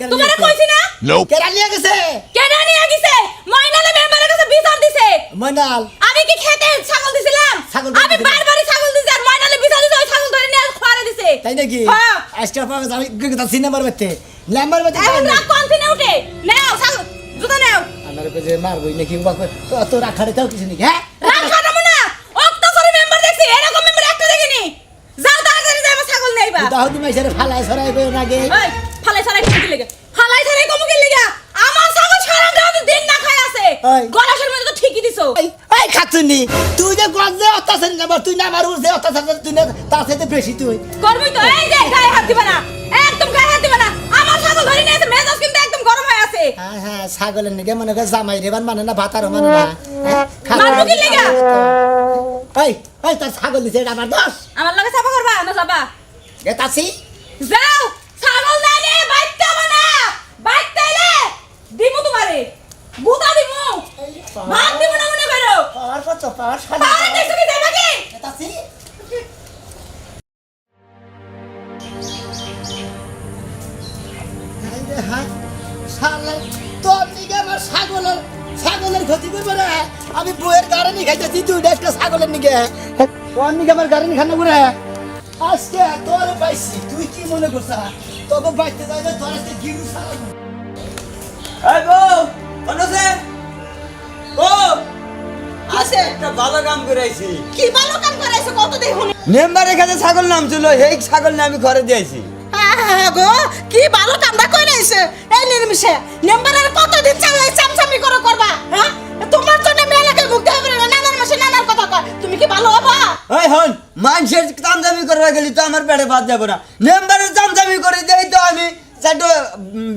তোমারে কইছি না. কেরা নিয়ে গেছে কেডা নিয়ে গেছে ময়নালে মেম্বারের কাছে বিচার দিছে। মনাল আমি কি খেতে ছাগল দিছিলাম? ছাগল আমি বারবারই ছাগল দিছি আর ময়নালে বিচার দিছে ওই ছাগল ধরে নিয়ে খোয়ারে দিছে। তাই নাকি? হ্যাঁ। আজকে পাবে আমি গেতা সিনেমার মধ্যে ল্যাম্বার মধ্যে এখন রাগ কন্টিনে উঠে? নাও ছাগল জুতো নাও। আমার কাছে মারবই নাকি বাবা তো রাখারে তাও কিছু নাকি হ্যাঁ? রাগ খাটাবো না। অত্যাচারী মেম্বার দেখছি এরকম মেম্বার একটা দেখিনি। যাও তাড়াতাড়ি যাই ছাগল নেইবা। দাহুদি মাইসারে ফালায় সরাই গো নাগে এই লেগে? ফালাই কমুকি লেগে? আমার সারা দিন না খাই আছে। এই। গলাশের মধ্যে তো ঠিকই দিছো। এই তুই যে গজে অত্যাচার না তুই না আমার যে অত্যাচার তুই না তার সাথে বেশি তুই। করবই তো। এই যে গায়ে হাত দিবা না। একদম গায়ে হাত দিবা না। আমার ছাগল ধরে নিয়েছে মেজাজ কিন্তু একদম গরম হয়ে আছে। হ্যাঁ হ্যাঁ ছাগলের নিকে মনে করে জামাই রেবার মানে না ভাতারও মানে না। হ্যাঁ, মারবো কি লেগা? এই এই তোর ছাগল দিছে আমার দোষ। আমার লগে চাপা করবা? না যাবা গেতাছি যাও ছাগল না নিয়ে বাইতে হবে না বাইতে এলে দিমু তোমারে বুতা দিমু ভাত দিমু না মনে করো। পাওয়ার কত পাওয়ার পাওয়ার দেখছ কি দেবা কি আমার ছাগলের ছাগলের ক্ষতি করবে না আমি বইয়ের গাড়ি খাইতেছি তুই একটা ছাগলের নিকে। তোর নিকে আমার গাড়ি খানা করে আজকে তোর পাইছি তুই কি মনে করছ? তোকে বাইতে যাবে তোর আজকে গিরু ছাগল এই বউ আছে একটা ভালো কাম করাইছি। কি ভালো কাম করাইছো? কত দেখুন মেম্বারের কাছে ছাগল নাম ছিল এই ছাগল আমি ঘরে দিয়েছি। গো কি ভালো কামটা কইরাইছে এই নির্মিশে নেম্বারের কতদিন চালাই চামচামি করে করবা হ্যাঁ তোমার জন্য আমি এলাকায় মুখ দেবে না নানার মাসে নানার কথা কয়। তুমি কি ভালো হবা? এই হন মানুষের চামচামি করবে গেলি তো আমার পেটে ভাত যাব না। মেম্বারের চামচামি করে দেই তো আমি চারটো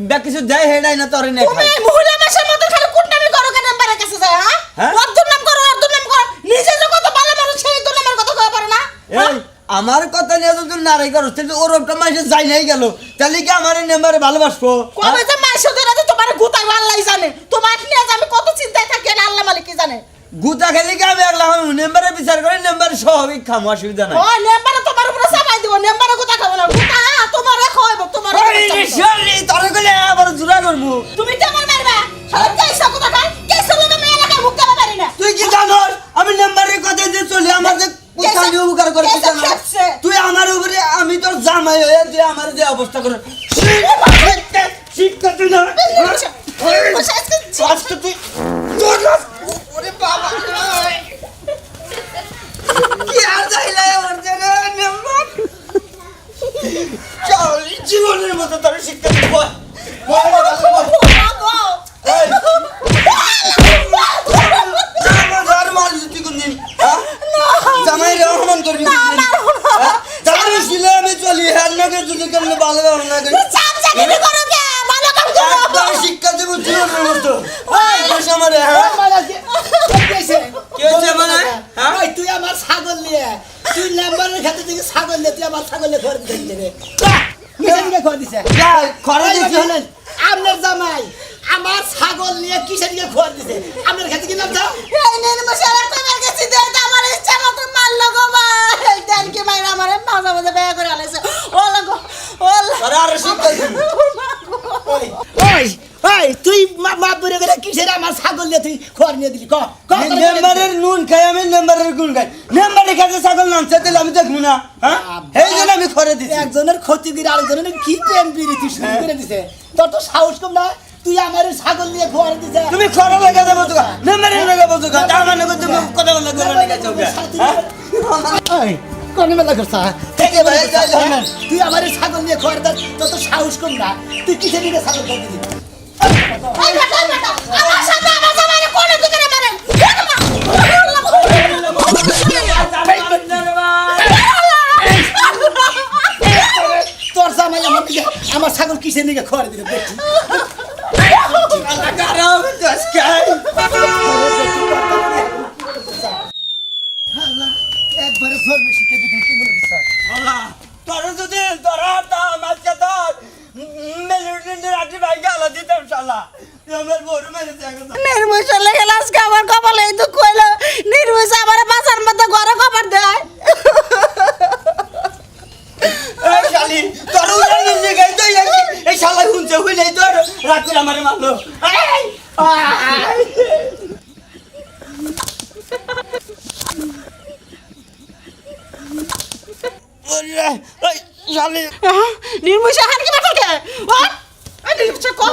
ব্যাগ কিছু দেয় হে নাই না তোর নেই তুমি মহিলা মাসের মতো খালি কুটনামি করো কেন নেম্বারের কাছে যায় হ্যাঁ? দুর্নাম করো নিজে যে কত ভালো মানুষ সেই দুর্নামের কথা কয় পারে না। হ্যাঁ? এই আমার কথা নিয়ে তো তুই নারাই করো তাহলে ওর একটা মানুষের যাই নাই গেল তাহলে কি আমার এই মেম্বারে ভালোবাসবো? কবে যে মাসে ধরে যে তোমার গুতাই আল্লাহই জানে? তোমার নিয়ে আমি কত চিন্তায় থাকি এটা আল্লাহ মালিক কি জানে? গুতা খেলে কি আমি একলা মেম্বারে বিচার করে মেম্বারে স্বাভাবিক খামো অসুবিধা নাই। ও নেম্বারে তোমার উপরে চাপাই দিব নেম্বারে গুতা খাব না। গুতা তোমার খাওয়াইব তোমার তোরে কইলে আবার জোড়া করব। তুমি তো আমার মারবা? সব কেসা কথা কেসা আমার যে অবস্থা করে শিক্ষা তুই না আজকে তুই তোর না- ওরে বাবা কি আর যাইলে ওর জায়গায় নাম্বার চল জীবনের মতো তোর শিক্ষা দিব জামাই মাল তুই কোনদিন হ্যাঁ? জামাই রে অপমান করবি কোনদিন? হ্যাঁ? জামাই ছিল আমি চলি হ্যাঁ নাকি যদি ভালো ভালো না করি। একদম শিক্ষা দেবো জীবনের মতো ওই বস আমারে হ্যাঁ? কি হয়েছে মানে? হ্যাঁ? ওই তুই আমার ছাগল নিয়ে। তুই লেম্বারের খেতে থেকে ছাগল নিয়ে তুই আমার ছাগল নিয়ে ঘর দিতে রে। দিছে। যা, ঘরে ওই দিছি। হলেন, আপনার জামাই আমার ছাগল নিয়ে কিসের দিকে ঘর দিছে? আপনার খেতে কি নাম যাও এই তোমার কাছে দে আমার ইচ্ছা মতো মারলো গো ভাই। দেন কি মাইরা আমারে মাঝে মাঝে বেয়া করে আলাইছে ও লাগো তুই মা মা বলে গেলে কিসের আমার ছাগল নিয়ে তুই ঘর নিয়ে দিলি? ক ক আমি মেম্বারের নুন খাই আমি মেম্বারের গুণ খাই। মেম্বারের কাছে ছাগল নামছে তাহলে আমি দেখব না হ্যাঁ? এই জন্য আমি ঘরে দিছি। একজনের ক্ষতি করে আরেকজনের কি প্রেম বিরতি শুরু করে দিছে? তোর তো সাহস কম না তুই আমার ছাগল নিয়ে ঘর দিছে। তুমি খরা লাগা দেবো তো মেম্বারের লাগা বলছো তার মানে তুমি কথা বলে হ্যাঁ? কোনে মেলা করছা ঠিক আছে, ভাই, যাই, যাই, যাই। তুই আমার ছাগল নিয়ে খোয়ার দাস তোর তো সাহস কম না। তুই কিসের নিয়ে ছাগল ঘর নির্মুষ লেগে আজকে আমার কপালে এই দুঃখ হইল। নির্মুষ আমার মধ্যে ঘরে খবর দেয়। এই শালি শুনছে হইলে তোর মারলো। শালি। নির্মুষ হান কি বাটাকে ও নির্মুষ কো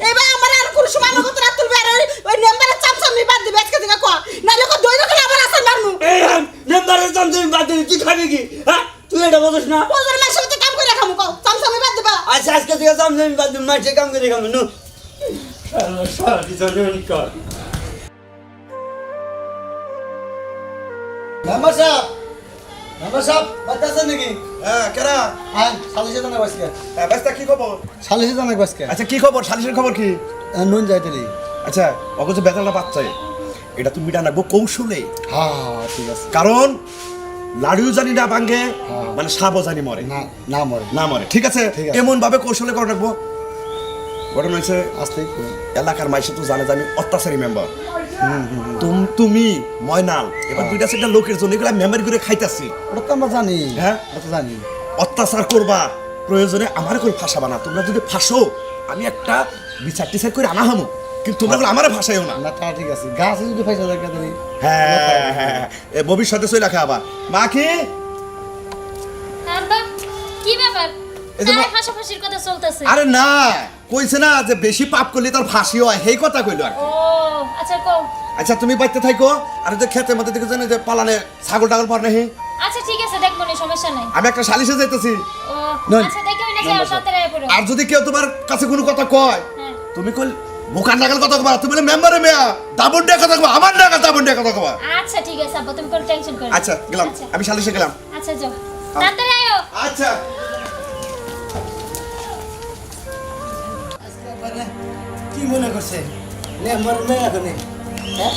এবার আমার আর কোন সময় লোক তোরা তুলবে আর ওই- ওই নাম্বারে চামচামি বাদ দিবে আজকে থেকে কো। নালে কো দই দোকানে আমার আসল মারনু এই মেম্বারের দাম তুমি বাদ দিবি তুই খাবি কি? হ্যাঁ? তুই এটা বলিস না? ওদের মাসে তো কাম করে খামু কো চামচামি বাদ দিবা। আচ্ছা আজকে থেকে দাম বাদ দিবি মাঠে কাম করে খাবি নু। শালা শালা দিছানি কর মেম্বার সাহেব মেম্বার সাহেব বাচ্চা নাকি? হ্যাঁ কেরা? হ্যাঁ সালিশে জানা বাসকে। ব্যস্তা কি খবর? সালিশে জানা বাসকে। আচ্ছা কি খবর? সালিশের খবর কি? নুন আচ্ছা অগজ বেতালটা বাচ্চাই এটা তুমি রাখব কৌশলে। হ্যাঁ ঠিক আছে। কারণ লাড়িও জানি না ভাঙ্গে। মানে সাপও জানি মরে। না মরে। না মরে ঠিক আছে। এমন ভাবে কৌশলে করে রাখব। ঘটনা হয়েছে আসতেই কই। এলাকার মাইসে তো জানে যে আমি অত্যাচারী মেম্বার তুমি ময়নাল এবার দুইটা সেটা লোকের জন্য এগুলা করে খাইতাছি। ওটা তো আমরা জানি হ্যাঁ? ওটা তো জানি। অত্যাচার করবা প্রয়োজনে আমার করে ফাঁসাবা না তোমরা যদি ফাঁসো আমি একটা বিচার টিচার করে আনা হামো কিন্তু তোমরা আমার ভাষায়ও না। না তা ঠিক আছে গাছে যদি পয়সা দেখা দিলি হ্যাঁ হ্যাঁ এ ভবিষ্যতে চলে রাখা আবার। মা কি? কি ব্যাপার? হাসাহাসির কথা চলতেছে। আরে না কইছে না যে বেশি পাপ করলে তার ফাঁসি হয় সেই কথা কইলো আর ও আচ্ছা কও। আচ্ছা তুমি বাইতে থাকো আর যে খেতের মধ্যে দেখে জানি যে পালানে ছাগল টাগল পার নেই আচ্ছা ঠিক আছে দেখব না সমস্যা নাই। আমি একটা সালিশে যাইতেছি। আচ্ছা দেখে ওই নাকি সাথে রায় পড়ো। আর যদি কেউ তোমার কাছে কোনো কথা কয় হ্যাঁ। তুমি কই বোকার নাগাল কথা কবা তুমি মেম্বারে মেয়া দাবন ডে কথা কবা আমার নাগাল দাবন ডে কথা কবা। আচ্ছা ঠিক আছে আব্বা তুমি কোনো টেনশন করো আচ্ছা গেলাম। আচ্ছা। আমি সালিশে গেলাম। আচ্ছা যাও। তাড়াতাড়ি আয়ো। আচ্ছা। কি মনে করছে? মেম্বার মেয়ে এখানে হ্যাঁ?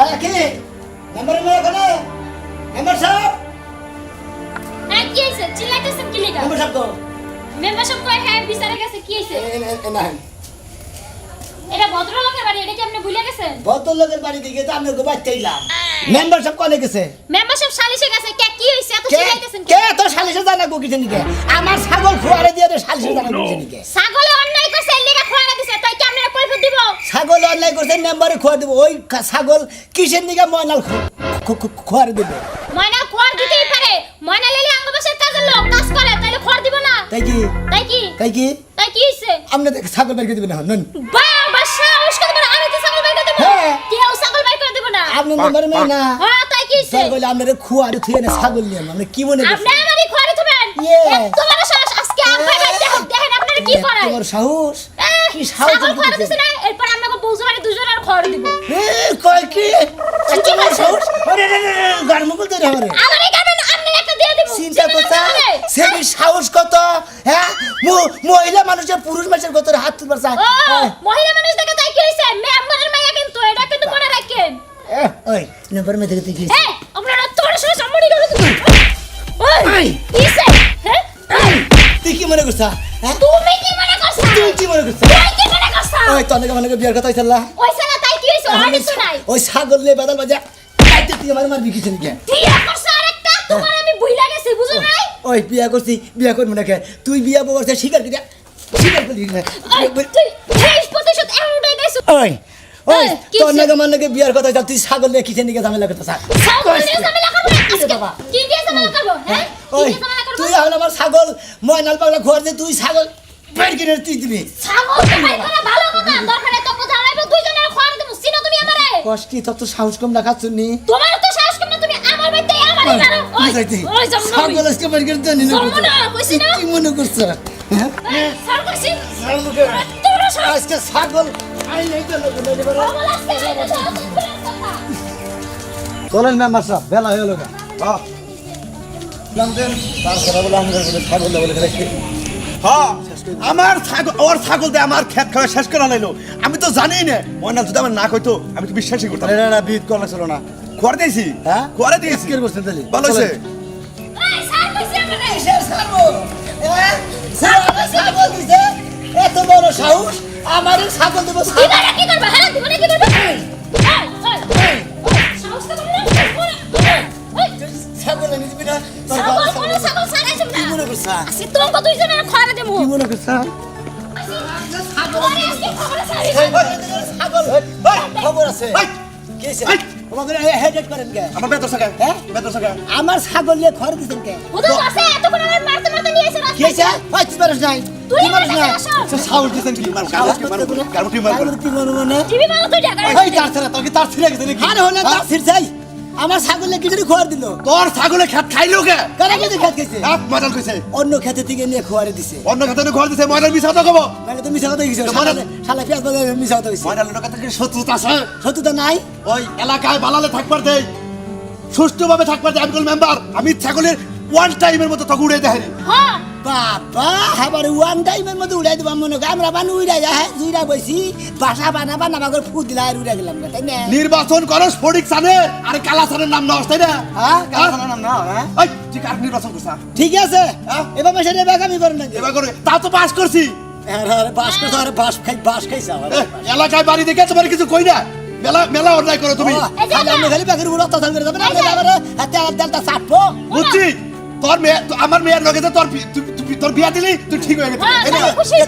আরে কি মেম্বার মেয়ে এখানে মেম্বার সাহেব হ্যাঁ কি হইছে চিল্লাইতেছেন কি লিগা? মেম্বার সাহেব তো মেম্বারশিপ কয় হ্যাঁ বিচারে গেছে কি হইছে এ- এ- এ- না এটা ভদ্রলোকের বাড়ি এটা কি আপনি ভুলে গেছেন? ভদ্রলোকের বাড়ি দিকে তো আমি ওকে বাচ্চাইলাম মেম্বার সাহেব কনে গেছে? মেম্বারশিপ সালিশে গেছে। কে কি হইছে এত চিল্লাইতেছেন কে তোর সালিশে জানা গুকিছে নিকে? আমার ছাগল খোয়ারে দিয়ে সালিশে জানা নিকে? ছাগলে অন্যায় করছে এর লিগা খোয়ারা দিছে। তাই আপনারা দিব? ছাগল অন্যায় করছে মেম্বারে খোয়া দেবো। ওই ছাগল কিসের নিকে ময়নাল খো- খো- খো- ময়না খোয়ার দিতেই পারে। ময়না লেলি আঙ্গবাসের কাজের লোক কাজ করে তাইলে খোয়ার দিব না। তাই কি? তাই কি? তাই কি? তাই কি হইছে? আপনি ছাগল বের করে দেবেন সাহস করে বড় আমি তো ছাগল বাই করে দেব। হ্যাঁ। কেউ ছাগল বাই করে দেব না। আপনি মেম্বার মেয়ে না। হ্যাঁ তাই কি হইছে? তাই বলে আপনার খুয়ারে থুয়ে না ছাগল নিয়ে আপনি কি মনে আপনি আমারই খোয়ারে তুবেন Yes. এত সাহস আজকে বাইতে দেখেন আপনারা কি করায়। তোমার সাহস? কি সাহস ছাগল খোয়ারে দিতেছে? না? এরপর আপনাকে বউজো দুজন আর খোয়ারে দিব। এ, কয় কি? তোমার সাহস? আরে রে রে গান ধরে আমারে আমারই গাবেন আপনি একটা দিয়ে দিব। চিন্তা কথা না তাহলে? সাহস কত? হ্যাঁ? মহিলা মানুষের পুরুষ মানুষের কত হাত তুলবার চায়। হ্যাঁ। মহিলা মানুষ দেখে তাই কি হইছে মাইয়া কিন্তু এটা কিন্তু মনে রাখেন। ওই নম্বর মে দেখতে কি এই আপনারা তোর সাথে সম্মানই করে তুমি ওই এই। কিসে হ্যাঁ? তুই কি মনে করছা? হ্যাঁ? তুমি কি মনে করছ তুই কি মনে করছা তুই কি মনে করছ ওই মনে করে বিয়ার কথা হইছিল তাই কি হইছে? আর কিছু নাই। ওই ছাগল নিয়ে বেদাল বাজা। কাইতে তুই আমার মার বিকিছেন কে বিয়া করছ আরেকটা? তোমার আমি ভুইলা গেছি বুঝো নাই? ওই বিয়া করছি বিয়া করব না কে তুই বিয়া করছে স্বীকার করি স্বীকার করি ওই, তুই তেইশ প্রতিশত এমনটাই গাইছো ওই ওই তোর? নাকি আমার নাকি বিয়ার কথা তুই ছাগল নিয়ে কিসের নিকে ঝামেলা করতে চাস ছাগল ঝামেলা করব না? কি দিয়ে ঝামেলা করব? হ্যাঁ? করব? তুই আমার ছাগল ময়নাল পাগলা খোয়ার দিয়ে তুই ছাগল বের কিনে তুই দিবি। ছাগল তো ভাই করা ভালো কথা দরকারে তো কথা আইবো দুইজনের খোয়ার দেবো চিনো তুমি আমারে? কষ্টি তত সাহস কম রাখা শুনি তোমার তো সাহস কম না তুমি আমার বাইতে আমারে মারো ওই ওই জম্মু ছাগল আজকে বের করে দিয়ে না, কইছি না? কি মনে করছ? হ্যাঁ? সার করছি ছাগলকে তোর আজকে ছাগল আই নাই তো লোক সাহস কথা। চলেন মেম্বার সাহেব বেলা হয়ে গেল তারপরে বলে আমাদের বলে ছাগল বলে হ্যাঁ আমার ছাগল ওর ছাগল দিয়ে আমার খেত খাওয়া শেষ করে লাইলো আমি তো জানি না ময়না যদি আমার না কইতো আমি তো বিশ্বাসই করতাম না না বিদ করা ছিল না খোয়ার দিয়েছি হ্যাঁ খোয়ারে দিয়েছি আজকের বসছেন তাহলে ভালো হয়েছে এই সার কইছি আমারে ছাগল দিছে এত বড় সাহস আমার ছাগল দেবো কি করবা হ্যাঁ দিবা না কি করবা এই, এই, এই, সাহস তো না, এই, ছাগল এনে দিবি না করছা আসি তোমাকে দুইজনের খয়রা দেবো। কি মনে করছা আমার সাকা হ্যাঁ? আমার ছাগল নিয়ে খড় দিতেন কে? তার ছেড়ে তোর কি তার ছিঁড়ে গেছে নাকি? আরে হলে তার ছিড় যাই আমার ছাগলে কি জন্য খোয়ার দিল। তোর ছাগলে খাত খাইলো কে? কারা খেত গেছে আপ মজাল কইছে। অন্য খেতে থেকে নিয়ে খোয়ারে দিছে। অন্য খাতে ঘর দিছে ময়দান মিছা তো কব। মানে তো মিশা কথা গেছে তো মানে- শালা পেঁয়াজ বাজারে মিশা কথা গেছে ময়দান লোক থেকে শত্রুতা আছে। নাই? ওই এলাকায় বালালে থাকবার দেই। সুষ্ঠুভাবে থাকবার দেই আমি মেম্বার আমি ছাগলের ওয়ান টাইমের মতো তখন উড়ে দেয় হ্যাঁ বাবা আবার ওয়ান টাইমের মধ্যে উড়াই দেবো মনে করি আমরা বানু উড়াই যায় হ্যাঁ জুইরা বইছি বাসা বানা বানা বাগর ফু দিলা আর উড়াই গেলাম তাই না? নির্বাচন করো ফটিক সানে আর কালা সানের নাম নষ্ট তাই না? হ্যাঁ নাম না হ্যাঁ। ওই ঠিক আর নির্বাচন করছা? ঠিক আছে। হ্যাঁ? এবার সেটা বেকামি করেন নাকি? এবার করে। তা তো পাস করছি। আরে বাস করছ আরে বাস খাই বাস খাইছে আমার এলাকায় বাড়ি দেখে তোমার কিছু কই না? মেলা মেলা অন্যায় করো তুমি। ও, খালি আপনি খালি বেকারি উপর অত্যাচার করে হাতে আর দেলটা বুঝছি। তোর মেয়ে আমার মেয়ের লগে তোর তোর বিয়া দিলি তুই ঠিক হয়ে গেছিস হ্যাঁ, এটা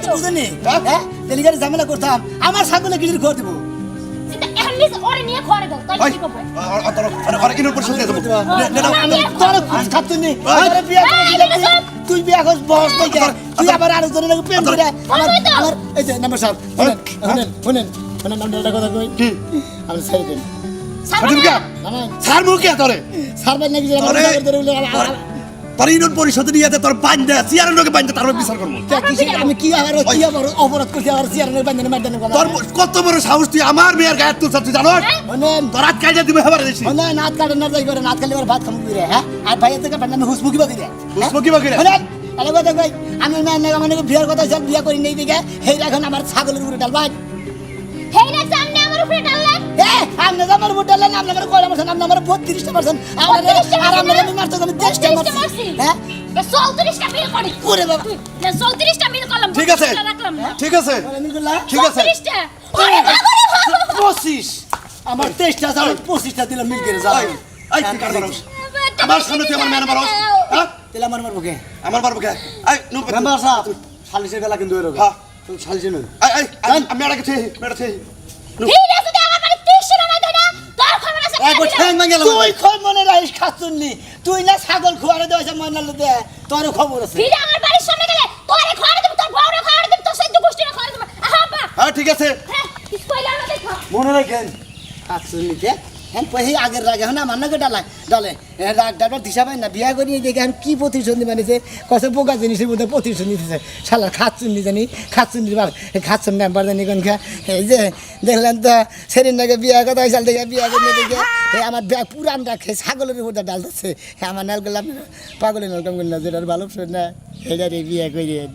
তো। বুঝেনি হ্যাঁ? হ্যাঁ? তেলিগারে ঝামেলা করতাম আমার ছাগলে কিজির খোয়া দিব। তাই বিয়া করে এই, দিলে এটা তুই- বিয়া করছ বস দেখে তুই আবার আর লাগে প্রেম করে আমার আমার এই যে নাম্বার সাহেব শুনেন শুনেন শুনেন। শুনেন নাম্বারটা কথা কই। কি? আমি ছেড়ে দিন। তোরে। নাকি তোরে- আমার- ইউনিয়ন পরিষদে নিয়ে যেতে তোর চেয়ারের লোকে বান্ধে, তারপর বিচার করব। কে আমি কি আবার কি আবার অপরাধ করছি আবার চেয়ারের বান্ধনে মারদানে কথা তোর কত বড় সাহস তুই আমার মেয়ের গায়ে তুলছ তুই জানো শুনেন তোর হাত কাইজা দিবে হবার দিছি কাটে না যাই করে নাত খালি এবার ভাত খামু করে হ্যাঁ? আর ভাইয়ের থেকে পান্ডা আমি হুসমুখি বাকি রে রে? কথা কই আমি না না মানে বিয়ার কথা সব বিয়া করি নেই দিকে হেই এখন আমার ছাগলের উপরে ডালবাই হেই না সামনে আমার উপরে আপনি ডাললেন আপনি আমার কয়টা মারছেন? আপনি আমার বত্রিশটা মারছেন। আমার 32টা আর আপনার না? আমি মারতে আমি দেশটা 32টা মারছি। হ্যাঁ? এ, 34টা মিল করি। ওরে বাবা। না 34টা মিল করলাম ঠিক আছে। 32টা রাখলাম। না ঠিক আছে। ঠিক আছে। 34টা ওরে বাবা পঁচিশ। আমার তেইশটা আছে পঁচিশটা দিলাম মিল করে যাও? আমার সামনে তুই আমার মেয়ের মারস হ্যাঁ? তাহলে আমার মারবো কে? আমার মারবো কে? এই নো মেম্বার সাহেব বেলা কিন্তু এরকম হ্যাঁ। তুমি নই আমি- ছেই ঠিক আছে তুই আমার বাড়ি 30 টাকা নাই দেনা তোর খবর আছে একবার ঠ্যাং ভাঙে গেল তুই খবর মনে রাখিস খাচ্ছুননি তুই না ছাগল খুয়ারে দেওয়া ময়নাল দে। তোর খবর আছে। ফিরে আমার বাড়ির সামনে গেলে তোরে খয়রা দেব তোর বউরে খয়রা দেব তোর সৈদ্য গোষ্ঠীরে খয়রা দেব। আহা বা হ্যাঁ ঠিক আছে। হ্যাঁ মনে রাখেন খাচ্ছুননিতে হ্যাঁ পহি আগের রাগে হ্যাঁ আমার নাকি ডালায় ডালে রাগ ডাবার দিশা পাই না, বিয়া করি দেখে আমি কি প্রতিশ্রুতি মানিছে কত বোকা জিনিসের মধ্যে প্রতিশ্রুতি দিতেছে শালার খাচ্ছুননি জানি খাচ্ছুননি বার খাচ্ছুন নাম্বার জানি কোন খা এই যে, দেখলেন তো, সেদিন নাকি বিয়া কথা হয়েছিল দেখে বিয়া করে দেখে আমার ব্যাগ পুরান রাখে ছাগলের উপর ডালতেছে আমার নাল পাগলের নলকাম করলাম, যেটার ভালো না এটারে বিয়া করিয়েন